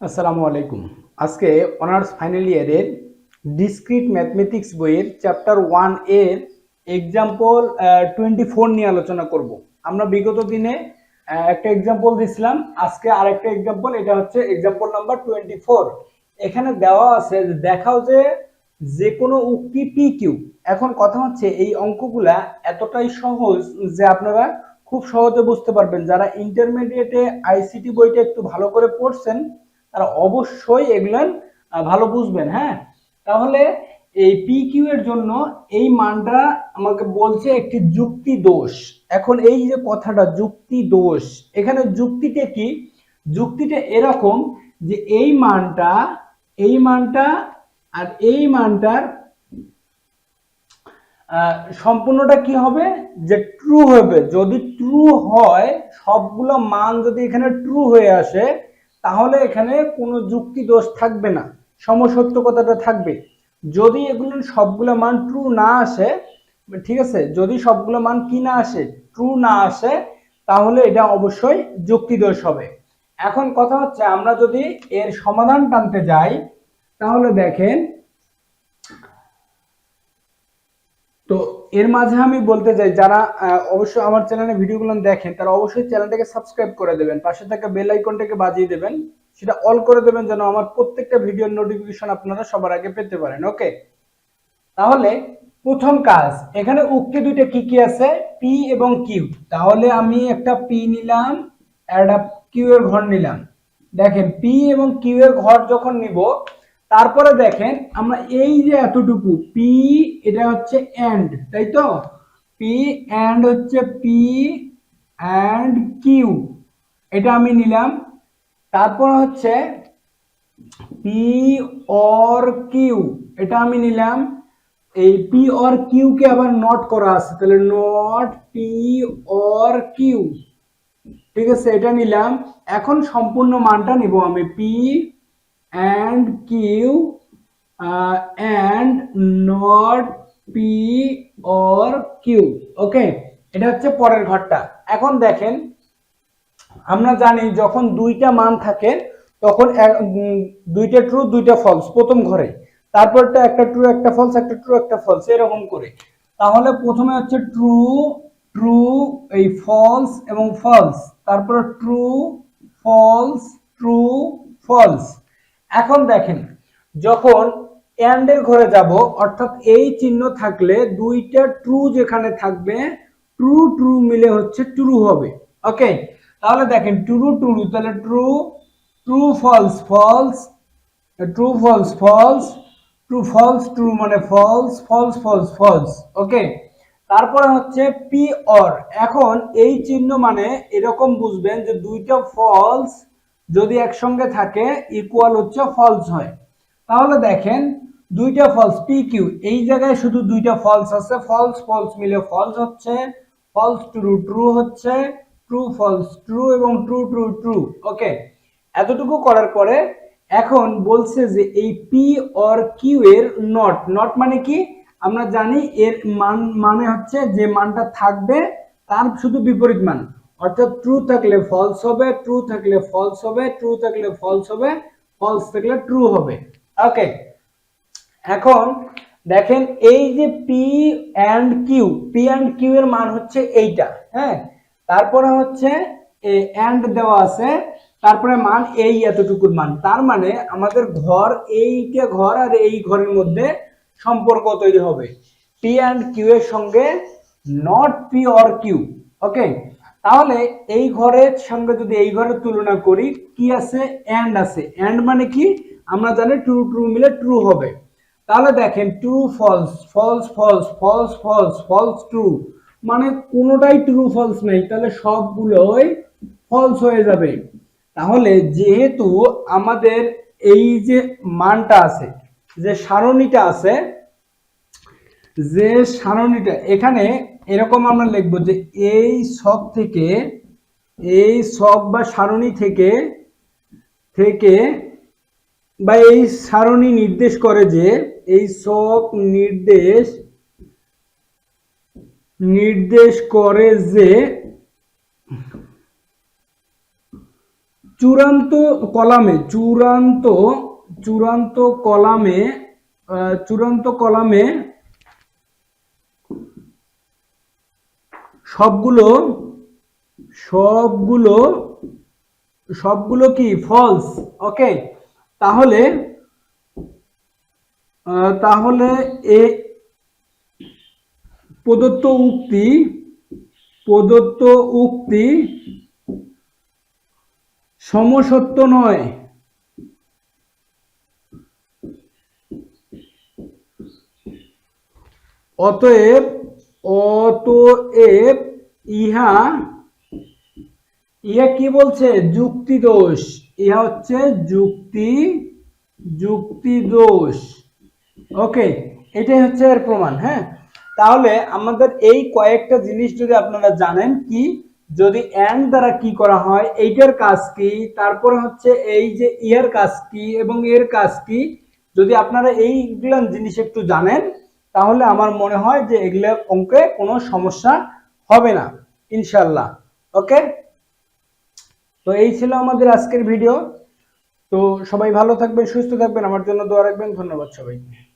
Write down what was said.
আসসালামু আলাইকুম। আজকে অনার্স ফাইনাল ইয়ারের ডিসক্রিট ম্যাথমেটিক্স বইয়ের চ্যাপ্টার ওয়ানের এক্সাম্পল টোয়েন্টি ফোর নিয়ে আলোচনা করব। আমরা বিগত দিনে একটা এক্সাম্পল দিছিলাম আজকে আরেকটা এক্সাম্পল এটা হচ্ছে এক্সাম্পল নাম্বার টোয়েন্টি ফোর এখানে দেওয়া আছে দেখাও যে যে কোনো উক্তি পি কিউ এখন কথা হচ্ছে এই অঙ্কগুলা এতটাই সহজ যে আপনারা খুব সহজে বুঝতে পারবেন। যারা ইন্টারমিডিয়েটে আইসিটি বইটা একটু ভালো করে পড়ছেন তারা অবশ্যই এগুলো ভালো বুঝবেন হ্যাঁ? তাহলে এই পি কিউ এর জন্য এই মানটা আমাকে বলছে একটি যুক্তি দোষ। এখন এই যে কথাটা, যুক্তি দোষ, এখানে যুক্তিটা কি? যুক্তিটা এরকম যে এই মানটা এই মানটা আর এই মানটার সম্পূর্ণটা কি হবে? যে ট্রু হবে। যদি ট্রু হয়, সবগুলো মান যদি এখানে ট্রু হয়ে আসে তাহলে এখানে কোনো যুক্তি দোষ থাকবে না। সমসত্য কথাটা থাকবে। যদি এগুলো সবগুলো মান ট্রু না আসে, ঠিক আছে? যদি সবগুলো মান কি না আসে ট্রু না আসে, তাহলে এটা অবশ্যই যুক্তি দোষ হবে। এখন কথা হচ্ছে, আমরা যদি এর সমাধান টানতে যাই, তাহলে দেখেন, তো এর মাঝে আমি বলতে চাই, যারা অবশ্যই আমার চ্যানেলে ভিডিওগুলো দেখেন, তারা অবশ্যই চ্যানেলটাকে সাবস্ক্রাইব করে দেবেন, পাশে থাকা বেল আইকনটাকে বাজিয়ে দেবেন, সেটা অল করে দেবেন যেন আমার প্রত্যেকটা ভিডিওর নোটিফিকেশন আপনারা সবার আগে পেতে পারেন ওকে তাহলে, প্রথম কাজ, এখানে উক্তি দুইটা কি কি আছে? পি এবং কিউ তাহলে আমি একটা পি নিলাম একটা কিউ এর ঘর নিলাম। দেখেন পি এবং কিউ এর ঘর যখন নিব তারপরে দেখেন, আমরা এই যে এতটুকু পি এটা হচ্ছে এন্ড তাই তো? পি এন্ড হচ্ছে পি এন্ড কিউ এটা আমি নিলাম। তারপর হচ্ছে পি অর কিউ এটা আমি নিলাম। এই পি অর কিউ কে আবার নট করা আছে, তাহলে নট পি অর কিউ ঠিক আছে, এটা নিলাম। এখন সম্পূর্ণ মানটা নিব আমি P and Q and not P or Q okay এটা হচ্ছে পরের ঘরটা। এখন দেখেন, আমরা জানি যখন দুইটা মান থাকে, তখন দুইটা ট্রু দুইটা ফলস প্রথম ঘরে। তারপরটা একটা ট্রু একটা ফলস একটা ট্রু একটা ফলস এরকম করে। তাহলে প্রথমে হচ্ছে ট্রু ট্রু এই ফলস এবং ফলস তারপরে ট্রু ফলস ট্রু ফলস এখন দেখেন, যখন এর ঘরে যাব, অর্থাৎ এই চিহ্ন থাকলে দুইটা ট্রু যেখানে থাকবে ট্রু ট্রু মিলে হচ্ছে ট্রু হবে। ওকে তাহলে দেখেন ট্রু ট্রু তাহলে true true false false true false false true false true মানে false false false false okay তারপরে হচ্ছে পি অর এখন এই চিহ্ন মানে এরকম বুঝবেন যে দুইটা ফলস যদি একসঙ্গে থাকে ইকুয়াল হচ্ছে ফলস হয়। তাহলে দেখেন, দুইটা ফলস পি কিউ এই জায়গায় শুধু দুইটা ফলস আছে। ফলস ফলস মিলে ফলস হচ্ছে ফলস ট্রু ট্রু হচ্ছে ট্রু ফলস ট্রু এবং ট্রু ট্রু ট্রু ওকে এতটুকু করার পরে এখন বলছে যে এই পি অর কিউ এর নট নট মানে কি? আমরা জানি এর মান মানে হচ্ছে যে মানটা থাকবে, তার শুধু বিপরীত মান। অর্থাৎ ট্রু থাকলে ফলস হবে ট্রু থাকলে ফলস হবে ট্রু থাকলে ফলস হবে ফলস থাকলে ট্রু হবে। ওকে এখন দেখেন এই যে P and Q P and Q এর মান হচ্ছে এইটা হ্যাঁ? তারপরে হচ্ছে অ্যান্ড দেওয়া আছে, তারপরে মান এই এতটুকুর মান। তার মানে আমাদের ঘর এইটা ঘর আর এই ঘরের মধ্যে সম্পর্ক তৈরি হবে। পি অ্যান্ড কিউ এর সঙ্গে not P or Q okay তাহলে এই ঘরের সঙ্গে যদি এই ঘরের তুলনা করি, কি আছে? অ্যান্ড আছে। অ্যান্ড মানে কি? আমরা জানি ট্রু ট্রু মিলে ট্রু হবে। তাহলে দেখেন true false false false false false false true মানে কোনোটাই ট্রু ফলস নেই। তাহলে সবগুলোই ফলস হয়ে যাবে। তাহলে যেহেতু আমাদের এই যে মানটা আছে, যে সারণীটা আছে, যে সারণীটা, এখানে এরকম আমরা লিখব যে এই সব থেকে, এই সব বা সারণী থেকে থেকে বা এই সারণী নির্দেশ করে যে এই সব নির্দেশ নির্দেশ করে যে চূড়ান্ত কলামে, চূড়ান্ত চূড়ান্ত কলামে চূড়ান্ত কলামে সবগুলো সবগুলো সবগুলো কি? ফলস ওকে তাহলে তাহলে এ প্রদত্ত উক্তি প্রদত্ত উক্তি সমসত্য নয়। অতএব অতএব ইহা ইহা কি বলছে? যুক্তি দোষ ইহা হচ্ছে যুক্তি যুক্তি দোষ ওকে, এটাই হচ্ছে এর প্রমাণ হ্যাঁ? তাহলে আমাদের এই কয়েকটা জিনিস যদি আপনারা জানেন কি, যদি এন্ড দ্বারা কি করা হয়, এইটার কাজ কি, তারপরে হচ্ছে এই যে ইয়ার কাজ কি এবং এর কাজ কি, যদি আপনারা এইগুলো জিনিস একটু জানেন তাহলে আমার মনে হয় যে এগুলো অঙ্কে কোনো সমস্যা হবে না ইনশাল্লাহ ওকে? তো এই ছিল আমাদের আজকের ভিডিও। তো সবাই ভালো থাকবেন, সুস্থ থাকবেন। আমার জন্য দোয়া রাখবেন। ধন্যবাদ সবাইকে।